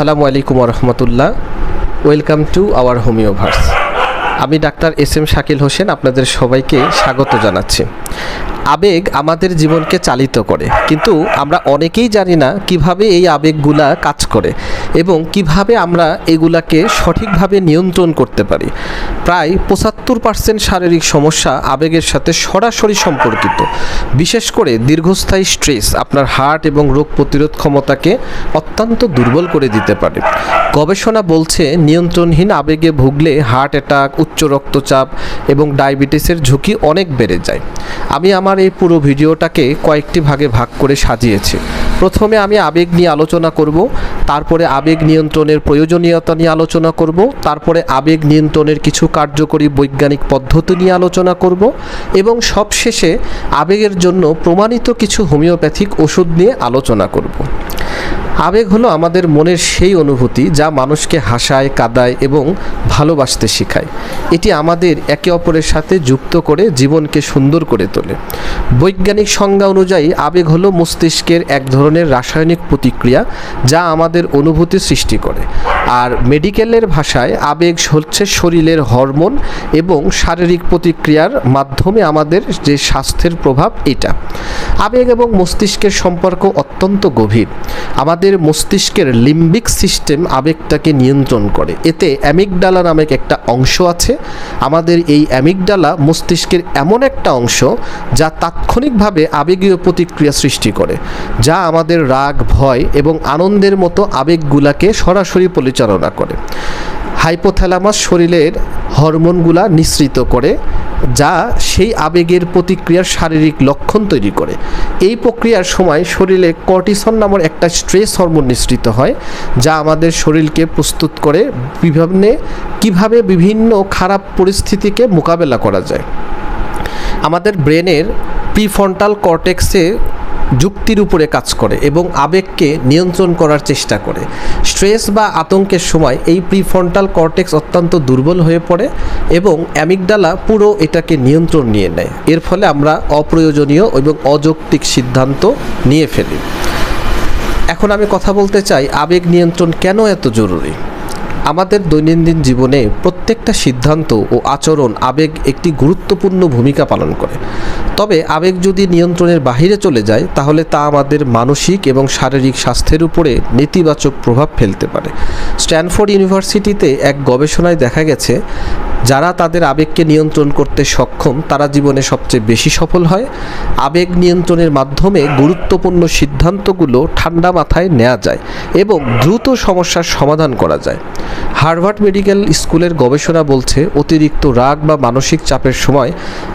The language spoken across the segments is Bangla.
আসসালামু আলাইকুম রহমতুল্লাহ। ওয়েলকাম টু আওয়ার হোমিওভার্স আমি ডাক্তার এস এম শাকিল হোসেন, আপনাদের সবাইকে স্বাগত জানাচ্ছি। আবেগ আমাদের জীবনকে চালিত করে, কিন্তু আমরা অনেকেই জানি না কীভাবে এই আবেগগুলা কাজ করে। এবং কীভাবে আমরা এগুলাকে সঠিকভাবে নিয়ন্ত্রণ করতে পারি। প্রায় পঁচাত্তর পার্সেন্ট শারীরিক সমস্যা আবেগের সাথে সরাসরি সম্পর্কিত। বিশেষ করে দীর্ঘস্থায়ী স্ট্রেস আপনার হার্ট এবং রোগ প্রতিরোধ ক্ষমতাকে অত্যন্ত দুর্বল করে দিতে পারে। গবেষণা বলছে নিয়ন্ত্রণহীন আবেগে ভুগলে হার্ট অ্যাটাক, উচ্চ রক্তচাপ এবং ডায়াবেটিসের ঝুঁকি অনেক বেড়ে যায়। আমি আমার এই পুরো ভিডিওটাকে কয়েকটি ভাগে ভাগ করে সাজিয়েছি। প্রথমে আমি আবেগ নিয়ে আলোচনা করব তারপরে আবেগ নিয়ন্ত্রণের প্রয়োজনীয়তা নিয়ে আলোচনা করব, তারপরে আবেগ নিয়ন্ত্রণের কিছু কার্যকরী বৈজ্ঞানিক পদ্ধতি নিয়ে আলোচনা করব এবং সবশেষে আবেগের জন্য প্রমাণিত কিছু হোমিওপ্যাথিক ওষুধ নিয়ে আলোচনা করব। আবেগ হলো আমাদের মনের সেই অনুভূতি যা মানুষকে হাসায়, কাদায় এবং ভালোবাসতে শেখায়। এটি আমাদের একে অপরের সাথে যুক্ত করে জীবনকে সুন্দর করে তোলে। বৈজ্ঞানিক সংজ্ঞা অনুযায়ী আবেগ হলো মস্তিষ্কের এক ধরনের রাসায়নিক প্রতিক্রিয়া যা আমাদের অনুভূতি সৃষ্টি করে। আর মেডিকেলের ভাষায় আবেগ হচ্ছে শরীরের হরমোন এবং শারীরিক প্রতিক্রিয়ার মাধ্যমে আমাদের যে স্বাস্থ্যের প্রভাব এটা। আবেগ এবং মস্তিষ্কের সম্পর্ক অত্যন্ত গভীর। আমাদের মস্তিষ্কের লিম্বিক সিস্টেম আবেগটাকে নিয়ন্ত্রণ করে। এতে অ্যামিকডালা নামক একটা অংশ আছে। আমাদের এই অ্যামিকডালা মস্তিষ্কের এমন একটা অংশ যা তাৎক্ষণিকভাবে আবেগীয় প্রতিক্রিয়া সৃষ্টি করে, যা আমাদের রাগ, ভয় এবং আনন্দের মতো আবেগগুলাকে সরাসরি পরিচালনা করে। হাইপোথ্যালামাস শরীরের হরমোনগুলা নিঃসৃত করে যা সেই আবেগের প্রতিক্রিয়ার শারীরিক লক্ষণ তৈরি করে। এই প্রক্রিয়ার সময় শরীরে কর্টিসন নামের একটা স্ট্রেস হরমোন নিঃসৃত হয়, যা আমাদের শরীরকে প্রস্তুত করে বিভিন্ন, কীভাবে বিভিন্ন খারাপ পরিস্থিতিকে মোকাবেলা করা যায়। আমাদের ব্রেনের প্রিফ্রন্টাল কর্টেক্সে যুক্তির উপরে কাজ করে এবং আবেগকে নিয়ন্ত্রণ করার চেষ্টা করে। স্ট্রেস বা আতঙ্কের সময় এই প্রিফ্রন্টাল কর্টেক্স অত্যন্ত দুর্বল হয়ে পড়ে এবং অ্যামিকডালা পুরো এটাকে নিয়ন্ত্রণ নিয়ে নেয়। এর ফলে আমরা অপ্রয়োজনীয় এবং অযৌক্তিক সিদ্ধান্ত নিয়ে ফেলি। এখন আমি কথা বলতে চাই, আবেগ নিয়ন্ত্রণ কেন এত জরুরি? আমাদের দৈনন্দিন জীবনে প্রত্যেকটা সিদ্ধান্ত ও আচরণ আবেগ একটি গুরুত্বপূর্ণ ভূমিকা পালন করে। তবে আবেগ যদি নিয়ন্ত্রণের বাহিরে চলে যায়, তাহলে তা আমাদের মানসিক এবং শারীরিক স্বাস্থ্যের উপরে নেতিবাচক প্রভাব ফেলতে পারে। স্ট্যানফোর্ড ইউনিভার্সিটিতে এক গবেষণায় দেখা গেছে, যারা তাদের আবেগকে নিয়ন্ত্রণ করতে সক্ষম, তারা জীবনে সবচেয়ে বেশি সফল হয়। আবেগ নিয়ন্ত্রণের মাধ্যমে গুরুত্বপূর্ণ সিদ্ধান্তগুলো ঠান্ডা মাথায় নেওয়া যায় এবং দ্রুত সমস্যার সমাধান করা যায়। হার্ভার্ড মেডিকেল স্কুলের গবেষণা বলছে, অতিরিক্ত রাগ বা মানসিক চাপের সময়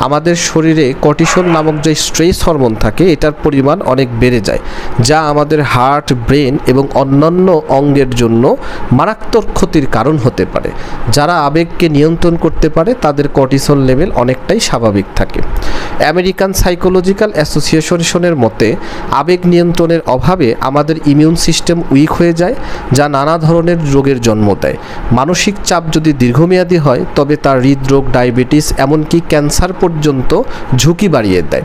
আমাদের শরীরে কর্টিসন নামক যে স্ট্রেস হরমোন থাকে, এটার পরিমাণ অনেক বেড়ে যায়, যা আমাদের হার্ট, ব্রেন এবং অন্যান্য অঙ্গের জন্য মারাত্মক ক্ষতির কারণ হতে পারে। যারা আবেগকে নিয়ন্ত্রণ করতে পারে, তাদের কর্টিসল লেভেল অনেকটাই স্বাভাবিক থাকে। আমেরিকান সাইকোলজিক্যাল অ্যাসোসিয়েশনের মতে, আবেগ নিয়ন্ত্রণের অভাবে আমাদের ইমিউন সিস্টেম উইক হয়ে যায়, যা নানা ধরনের রোগের জন্ম দেয়। মানসিক চাপ যদি দীর্ঘমেয়াদী হয়, তবে তার হৃদরোগ, ডায়াবেটিস, এমনকি ক্যান্সার পর্যন্ত ঝুঁকি বাড়িয়ে দেয়।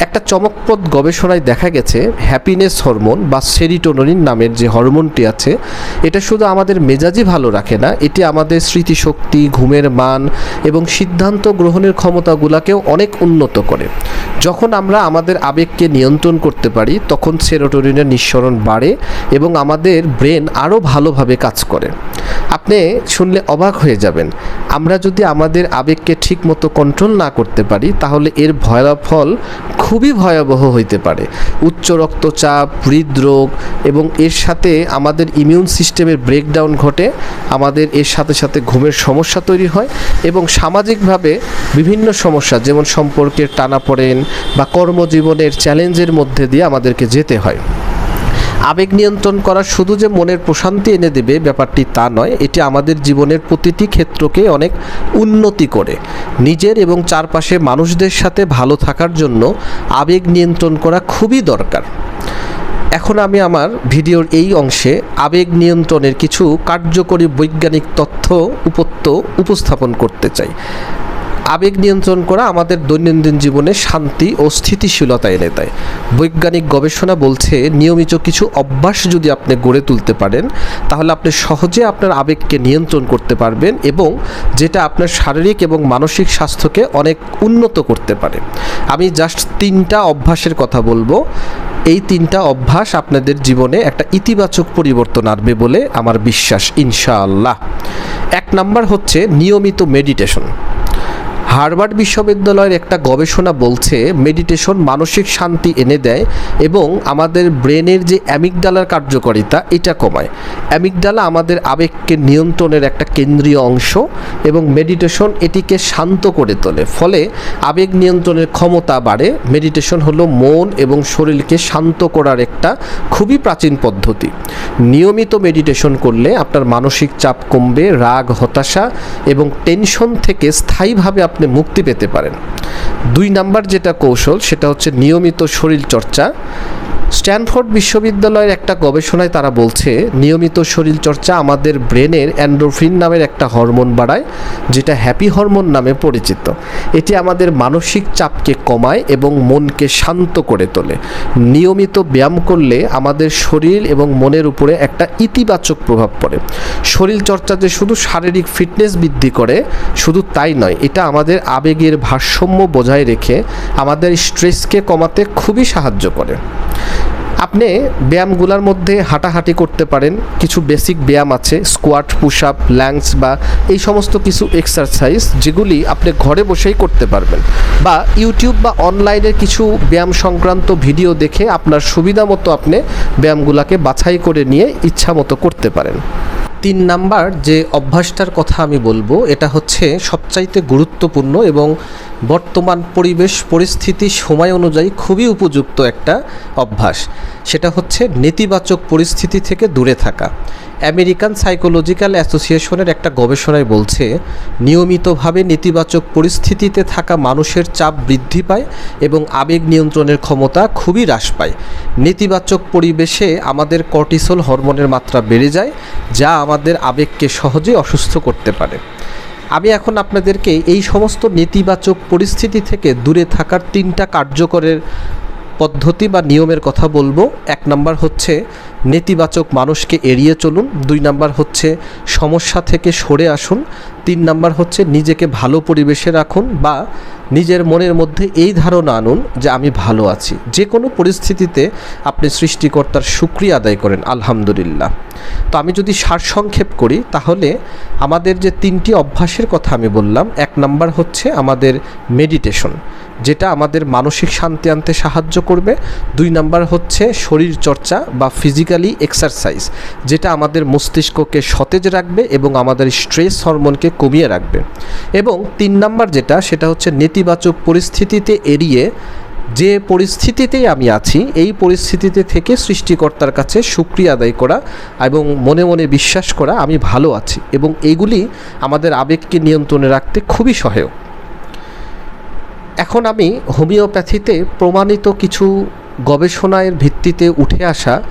একটা চমকপ্রদ গবেষণায় দেখা গেছে, হ্যাপিনেস হরমোন বা সেরিটোনিন নামের যে হরমোনটি আছে, এটা শুধু আমাদের মেজাজই ভালো রাখে না, এটি আমাদের স্মৃতিশক্তি, ঘুমের মান এবং সিদ্ধান্ত গ্রহণের ক্ষমতাগুলোকেও অনেক উন্নত করে। যখন আমরা আমাদের আবেগকে নিয়ন্ত্রণ করতে পারি, তখন সেরোটোরিনের নিঃসরণ বাড়ে এবং আমাদের ব্রেন আরও ভালোভাবে কাজ করে। আপনি শুনলে অবাক হয়ে যাবেন। আমরা যদি আমাদের আবেগকে ঠিকমতো কন্ট্রোল না করতে পারি, তাহলে এর ফল খুবই ভয়াবহ হইতে পারে। উচ্চ রক্তচাপ, হৃদরোগ এবং এর সাথে আমাদের ইমিউন সিস্টেমের ব্রেকডাউন ঘটে, আমাদের এর সাথে সাথে ঘুমের সমস্যা তৈরি হয় এবং সামাজিকভাবে বিভিন্ন সমস্যা যেমন সম্পর্কের টানাপড়েন বা কর্মজীবনের চ্যালেঞ্জের মধ্যে দিয়ে আমাদেরকে যেতে হয়। আবেগ নিয়ন্ত্রণ করা শুধু যে মনের প্রশান্তি এনে দেবে ব্যাপারটি তা নয়, এটি আমাদের জীবনের প্রতিটি ক্ষেত্রকে অনেক উন্নতি করে। নিজের এবং চারপাশে মানুষদের সাথে ভালো থাকার জন্য আবেগ নিয়ন্ত্রণ করা খুবই দরকার। এখন আমি আমার ভিডিওর এই অংশে আবেগ নিয়ন্ত্রণের কিছু কার্যকরী বৈজ্ঞানিক তথ্য উপত্য উপস্থাপন করতে চাই। আবেগ নিয়ন্ত্রণ করা আমাদের দৈনন্দিন জীবনে শান্তি ও স্থিতিশীলতা এনে দেয়। বৈজ্ঞানিক গবেষণা বলছে, নিয়মিত কিছু অভ্যাস যদি আপনি গড়ে তুলতে পারেন, তাহলে আপনি সহজে আপনার আবেগকে নিয়ন্ত্রণ করতে পারবেন এবং যেটা আপনার শারীরিক এবং মানসিক স্বাস্থ্যকে অনেক উন্নত করতে পারে। আমি জাস্ট তিনটা অভ্যাসের কথা বলব। এই তিনটা অভ্যাস আপনাদের জীবনে একটা ইতিবাচক পরিবর্তন আনবে বলে আমার বিশ্বাস, ইনশাআল্লাহ। এক নাম্বার হচ্ছে নিয়মিত মেডিটেশন হার্ভার্ড বিশ্ববিদ্যালয়ের একটা গবেষণা বলছে, মেডিটেশন মানসিক শান্তি এনে দেয় এবং আমাদের ব্রেনের যে অ্যামিকডালার কার্যকারিতা, এটা কমায়। অ্যামিকডালা আমাদের আবেগকে নিয়ন্ত্রণের একটা কেন্দ্রীয় অংশ এবং মেডিটেশন এটিকে শান্ত করে তোলে। ফলে আবেগ নিয়ন্ত্রণের ক্ষমতা বাড়ে। মেডিটেশন হলো মন এবং শরীরকে শান্ত করার একটা খুবই প্রাচীন পদ্ধতি। নিয়মিত মেডিটেশন করলে আপনার মানসিক চাপ কমবে, রাগ, হতাশা এবং টেনশন থেকে স্থায়ীভাবে আপনি মুক্তি পেতে পারেন। দুই নাম্বার যেটা কৌশল সেটা হচ্ছে নিয়মিত শরীর চর্চা স্ট্যানফোর্ড বিশ্ববিদ্যালয়ের একটা গবেষণায় তারা বলছে, নিয়মিত শরীরচর্চা আমাদের ব্রেনের অ্যান্ডোরফিন নামের একটা হরমোন বাড়ায়, যেটা হ্যাপি হরমোন নামে পরিচিত। এটি আমাদের মানসিক চাপকে কমায় এবং মনকে শান্ত করে তোলে। নিয়মিত ব্যায়াম করলে আমাদের শরীর এবং মনের উপরে একটা ইতিবাচক প্রভাব পড়ে। শরীরচর্চা যে শুধু শারীরিক ফিটনেস বৃদ্ধি করে, শুধু তাই নয়, এটা আমাদের আবেগের ভারসাম্য বজায় রেখে আমাদের স্ট্রেসকে কমাতে খুবই সাহায্য করে। আপনি ব্যায়ামগুলোর মধ্যে হাঁটাহাঁটি করতে পারেন, কিছু বেসিক ব্যায়াম আছে স্কোয়াট পুশ আপ ল্যাংস বা এই সমস্ত কিছু এক্সারসাইজ যেগুলি আপনি ঘরে বসেই করতে পারবেন বা ইউটিউব বা অনলাইনের কিছু ব্যায়াম সংক্রান্ত ভিডিও দেখে আপনার সুবিধা মতো আপনি ব্যায়ামগুলোকে বাছাই করে নিয়ে ইচ্ছা মতো করতে পারেন। তিন নাম্বার যে অভ্যাসটার কথা আমি বলব, এটা হচ্ছে সবচাইতে গুরুত্বপূর্ণ এবং বর্তমান পরিবেশ পরিস্থিতি সময় অনুযায়ী খুবই উপযুক্ত একটা অভ্যাস। সেটা হচ্ছে নেতিবাচক পরিস্থিতি থেকে দূরে থাকা। আমেরিকান সাইকোলজিক্যাল অ্যাসোসিয়েশনের একটা গবেষণায় বলছে, নিয়মিতভাবে নেতিবাচক পরিস্থিতিতে থাকা মানুষের চাপ বৃদ্ধি পায় এবং আবেগ নিয়ন্ত্রণের ক্ষমতা খুবই হ্রাস পায়। নেতিবাচক পরিবেশে আমাদের কর্টিসল হরমোনের মাত্রা বেড়ে যায়, যা আমাদের আবেগকে সহজে অসুস্থ করতে পারে। আমি এখন আপনাদেরকে এই সমস্ত নেতিবাচক পরিস্থিতি থেকে দূরে থাকার তিনটা কার্যকরের পদ্ধতি বা নিয়মের কথা বলব। এক নাম্বার হচ্ছে নেতিবাচক মানুষকে এড়িয়ে চলুন। দুই নাম্বার হচ্ছে সমস্যা থেকে সরে আসুন। তিন নাম্বার হচ্ছে নিজেকে ভালো পরিবেশে রাখুন বা নিজের মনের মধ্যে এই ধারণা আনুন যে আমি ভালো আছি। যে কোনো পরিস্থিতিতে আপনি সৃষ্টিকর্তার সুক্রিয়া আদায় করেন, আলহামদুলিল্লাহ। তো আমি যদি সারসংক্ষেপ করি, তাহলে আমাদের যে তিনটি অভ্যাসের কথা আমি বললাম, এক নাম্বার হচ্ছে আমাদের মেডিটেশন যেটা আমাদের মানসিক শান্তি আনতে সাহায্য করবে। দুই নাম্বার হচ্ছে শরীর চর্চা বা ফিজিক্যালি এক্সারসাইজ যেটা আমাদের মস্তিষ্ককে সতেজ রাখবে এবং আমাদের স্ট্রেস হরমোনকে কমিয়ে রাখবে। এবং তিন নাম্বার যেটা, সেটা হচ্ছে নেতিবাচক পরিস্থিতিতে এড়িয়ে যে পরিস্থিতিতেই আমি আছি, এই পরিস্থিতিতে থেকে সৃষ্টিকর্তার কাছে সুক্রিয়া আদায় করা এবং মনে মনে বিশ্বাস করা আমি ভালো আছি এবং এগুলি আমাদের আবেগকে নিয়ন্ত্রণে রাখতে খুবই সহায়ক। এখন আমি হোমিওপ্যাথিতে প্রমাণিত কিছু গবেষণার ভিত্তিতে উঠে আসা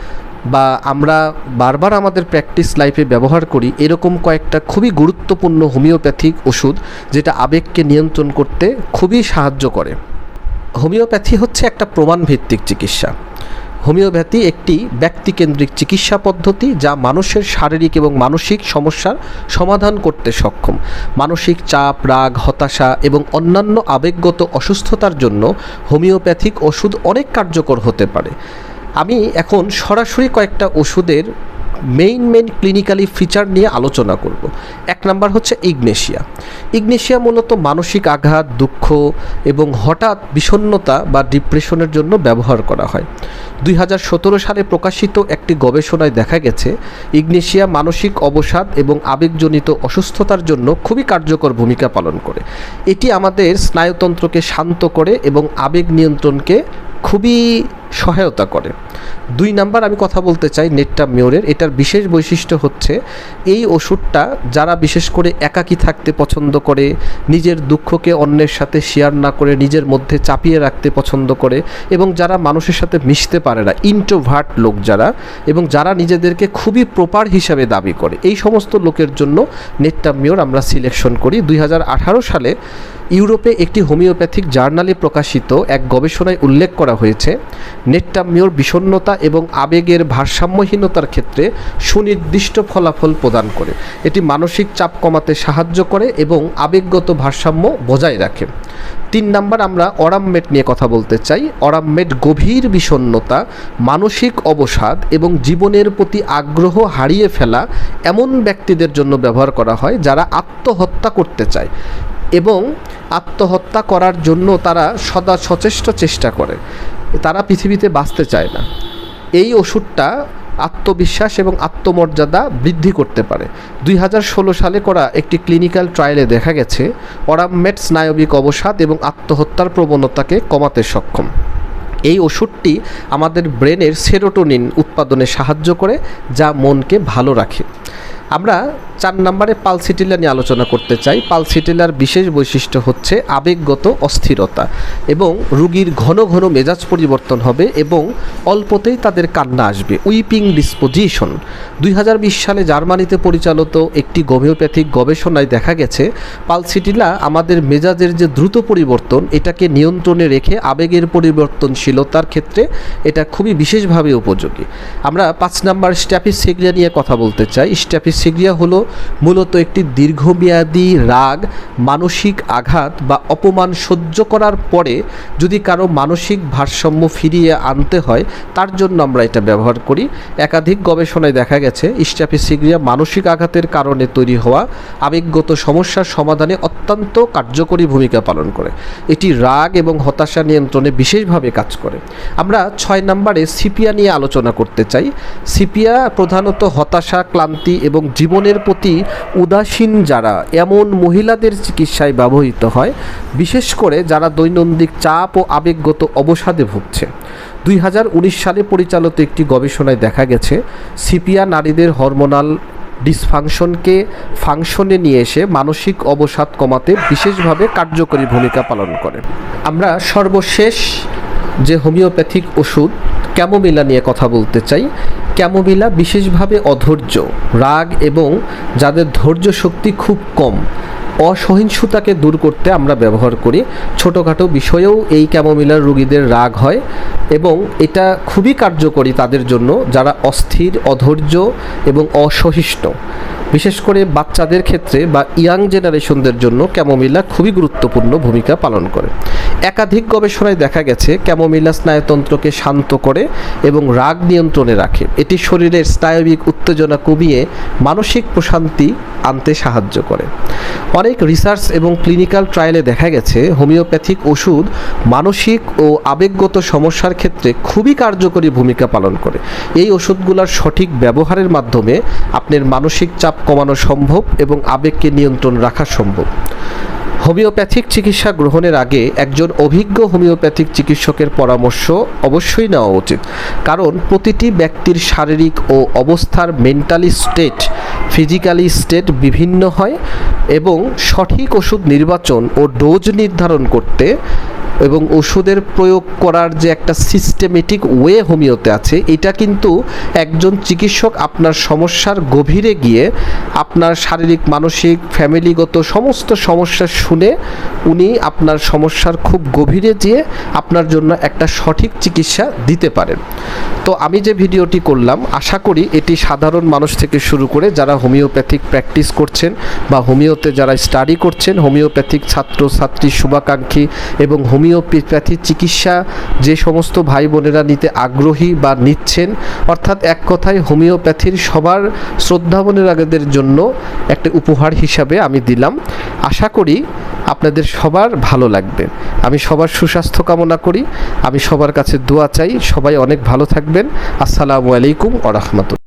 বা আমরা বারবার আমাদের প্র্যাকটিস লাইফে ব্যবহার করি এরকম কয়েকটা খুবই গুরুত্বপূর্ণ হোমিওপ্যাথিক ওষুধ যেটা আবেগকে নিয়ন্ত্রণ করতে খুবই সাহায্য করে। হোমিওপ্যাথি হচ্ছে একটা প্রমাণ ভিত্তিক চিকিৎসা। হোমিওপ্যাথি একটি ব্যক্তিকেন্দ্রিক চিকিৎসা পদ্ধতি যা মানুষের শারীরিক এবং মানসিক সমস্যার সমাধান করতে সক্ষম। মানসিক চাপ, রাগ, হতাশা এবং অন্যান্য আবেগগত অসুস্থতার জন্য হোমিওপ্যাথিক ওষুধ অনেক কার্যকর হতে পারে। আমি এখন সরাসরি কয়েকটা ওষুধের মেইন মেইন ক্লিনিক্যালি ফিচার নিয়ে আলোচনা করব। এক নাম্বার হচ্ছে ইগনেশিয়া। ইগনেশিয়া মূলত মানসিক আঘাত, দুঃখ এবং হঠাৎ বিষণ্ণতা বা ডিপ্রেশনের জন্য ব্যবহার করা হয়। দুই হাজার সতেরো সালে প্রকাশিত একটি গবেষণায় দেখা গেছে, ইগনেশিয়া মানসিক অবসাদ এবং আবেগজনিত অসুস্থতার জন্য খুবই কার্যকর ভূমিকা পালন করে। এটি আমাদের স্নায়ুতন্ত্রকে শান্ত করে এবং আবেগ নিয়ন্ত্রণকে খুবই সহায়তা করে। দুই নাম্বার আমি কথা বলতে চাই নেটটা মিওরের এটার বিশেষ বৈশিষ্ট্য হচ্ছে এই ওষুধটা যারা বিশেষ করে একাকী থাকতে পছন্দ করে, নিজের দুঃখকে অন্যের সাথে শেয়ার না করে, নিজের মধ্যে চাপিয়ে রাখতে পছন্দ করে এবং যারা মানুষের সাথে মিশতে পারে না ইন্ট্রোভার্ট লোক যারা এবং যারা নিজেদেরকে খুবই প্রপার হিসাবে দাবি করে, এই সমস্ত লোকের জন্য নেটটামিওর আমরা সিলেকশন করি। দুই হাজার আঠারো সালে ইউরোপে একটি হোমিওপ্যাথিক জার্নালে প্রকাশিত এক গবেষণায় উল্লেখ করা হয়েছে নেটটামিওর বিষণ্ণতা এবং আবেগের ভারসাম্যহীনতার ক্ষেত্রে সুনির্দিষ্ট ফলাফল প্রদান করে। এটি মানসিক চাপ কমাতে সাহায্য করে এবং আবেগগত ভারসাম্য বজায় রাখে। তিন নাম্বার আমরা অরামমেট নিয়ে কথা বলতে চাই। অরামমেট গভীর বিষণ্ণতা, মানসিক অবসাদ এবং জীবনের প্রতি আগ্রহ হারিয়ে ফেলা এমন ব্যক্তিদের জন্য ব্যবহার করা হয় যারা আত্মহত্যা করতে চায় এবং আত্মহত্যা করার জন্য তারা সদা সচেষ্ট চেষ্টা করে। তারা পৃথিবীতে বাঁচতে চায় না। এই ওষুধটা আত্মবিশ্বাস এবং আত্মমর্যাদা বৃদ্ধি করতে পারে। দুই হাজার ষোলো সালে করা একটি ক্লিনিক্যাল ট্রায়ালে দেখা গেছে অরামমেট স্নায়বিক অবসাদ এবং আত্মহত্যার প্রবণতাকে কমাতে সক্ষম। এই ওষুধটি আমাদের ব্রেনের সেরোটোনিন উৎপাদনে সাহায্য করে, যা মনকে ভালো রাখে। আমরা চার নম্বরে পালসিটিলা নিয়ে আলোচনা করতে চাই। পালসিটিলার বিশেষ বৈশিষ্ট্য হচ্ছে আবেগগত অস্থিরতা এবং রুগীর ঘন ঘন মেজাজ পরিবর্তন হবে এবং অল্পতেই তাদের কান্না আসবে। Weeping disposition. দুই হাজার বিশ সালে জার্মানিতে পরিচালিত একটি হোমিওপ্যাথিক গবেষণায় দেখা গেছে পালসিটিলা আমাদের মেজাজের যে দ্রুত পরিবর্তন, এটাকে নিয়ন্ত্রণে রেখে আবেগের পরিবর্তনশীলতার ক্ষেত্রে এটা খুবই বিশেষভাবে উপযোগী। আমরা পাঁচ নাম্বার স্ট্যাপিস সেগ্রিয়া নিয়ে কথা বলতে চাই। স্ট্যাপিস সেগ্রিয়া হলো মূলত একটি দীর্ঘমেয়াদী রাগ, মানসিক আঘাত বা অপমান সহ্য করার পরে যদি কারও মানসিক ভারসাম্য ফিরিয়ে আনতে হয়, তার জন্য আমরা এটা ব্যবহার করি। একাধিক গবেষণায় দেখা গেছে স্ট্যাপিসিগ্রিয়া মানসিক আঘাতের কারণে তৈরি হওয়া আবেগগত সমস্যার সমাধানে অত্যন্ত কার্যকরী ভূমিকা পালন করে। এটি রাগ এবং হতাশা নিয়ন্ত্রণে বিশেষভাবে কাজ করে। আমরা ছয় নম্বরে সিপিয়া নিয়ে আলোচনা করতে চাই। সিপিয়া প্রধানত হতাশা, ক্লান্তি এবং জীবনের প্রতি উদাসীন যারা, এমন মহিলাদের চিকিৎসায় ব্যবহৃত হয়, বিশেষ করে যারা দৈনন্দিন চাপ ও আবেগগত অবসাদে ভুগছে। দুই হাজার উনিশ সালে পরিচালিত একটি গবেষণায় দেখা গেছে, সিপিয়া নারীদের হরমোনাল ডিসফাংশনকে ফাংশনে নিয়ে এসে মানসিক অবসাদ কমাতে বিশেষভাবে কার্যকরী ভূমিকা পালন করে। আমরা সর্বশেষ যে হোমিওপ্যাথিক ওষুধ ক্যামোমিলা নিয়ে কথা বলতে চাই। ক্যামোমিলা বিশেষভাবে অধৈর্য, রাগ এবং যাদের ধৈর্য শক্তি খুব কম, অসহিষ্ণুতাকে দূর করতে আমরা ব্যবহার করি। ছোটোখাটো বিষয়েও এই ক্যামোমিলার রুগীদের রাগ হয় এবং এটা খুবই কার্যকরী তাদের জন্য যারা অস্থির, অধৈর্য এবং অসহিষ্ণু। বিশেষ করে বাচ্চাদের ক্ষেত্রে বা ইয়াং জেনারেশনদের জন্য ক্যামোমিলা খুবই গুরুত্বপূর্ণ ভূমিকা পালন করে। একাধিক গবেষণায় দেখা গেছে, ক্যামোমিলা স্নায়ুতন্ত্রকে শান্ত করে এবং রাগ নিয়ন্ত্রণে রাখে। এটি শরীরের স্নায়বিক উত্তেজনা কমিয়ে মানসিক প্রশান্তি আনতে সাহায্য করে। অনেক রিসার্চ এবং ক্লিনিক্যাল ট্রায়ালে দেখা গেছে, হোমিওপ্যাথিক ওষুধ মানসিক ও আবেগগত সমস্যার ক্ষেত্রে খুবই কার্যকরী ভূমিকা পালন করে। এই ওষুধগুলোর সঠিক ব্যবহারের মাধ্যমে আপনার মানসিক চাপ কমানো সম্ভব এবং আবেগকে নিয়ন্ত্রণ রাখা সম্ভব। হোমিওপ্যাথিক চিকিৎসা গ্রহণের আগে একজন অভিজ্ঞ হোমিওপ্যাথিক চিকিৎসকের পরামর্শ অবশ্যই নেওয়া উচিত। কারণ প্রতিটি ব্যক্তির শারীরিক ও অবস্থার মেন্টালি স্টেট, ফিজিক্যালি স্টেট বিভিন্ন হয় এবং সঠিক ওষুধ নির্বাচন ও ডোজ নির্ধারণ করতে এবং ওষুধের প্রয়োগ করার যে একটা সিস্টেমেটিক ওয়ে হোমিওতে আছে, এটা কিন্তু একজন চিকিৎসক আপনার সমস্যার গভীরে গিয়ে আপনার শারীরিক, মানসিক ফ্যামিলিগত সমস্ত সমস্যা শুনে উনি আপনার সমস্যার খুব গভীরে যেয়ে আপনার জন্য একটা সঠিক চিকিৎসা দিতে পারেন। তো আমি যে ভিডিওটি করলাম, আশা করি এটি সাধারণ মানুষ থেকে শুরু করে যারা হোমিওপ্যাথিক প্র্যাকটিস করছেন বা হোমিওতে যারা স্টাডি করছেন, হোমিওপ্যাথিক ছাত্র ছাত্রী শুভাকাঙ্ক্ষী এবং হোমিওপ্যাথি চিকিৎসা যে সমস্ত ভাই বোনেরা নিতে আগ্রহী বা নিচ্ছেন, অর্থাৎ এক কথায় হোমিওপ্যাথির সবার শ্রদ্ধাবনেরাদের জন্য একটা উপহার হিসাবে আমি দিলাম। আশা করি আপনাদের সবার ভালো লাগবে। আমি সবার সুস্বাস্থ্য কামনা করি। আমি সবার কাছে দোয়া চাই। সবাই অনেক ভালো থাকবেন। আসসালামু আলাইকুম আ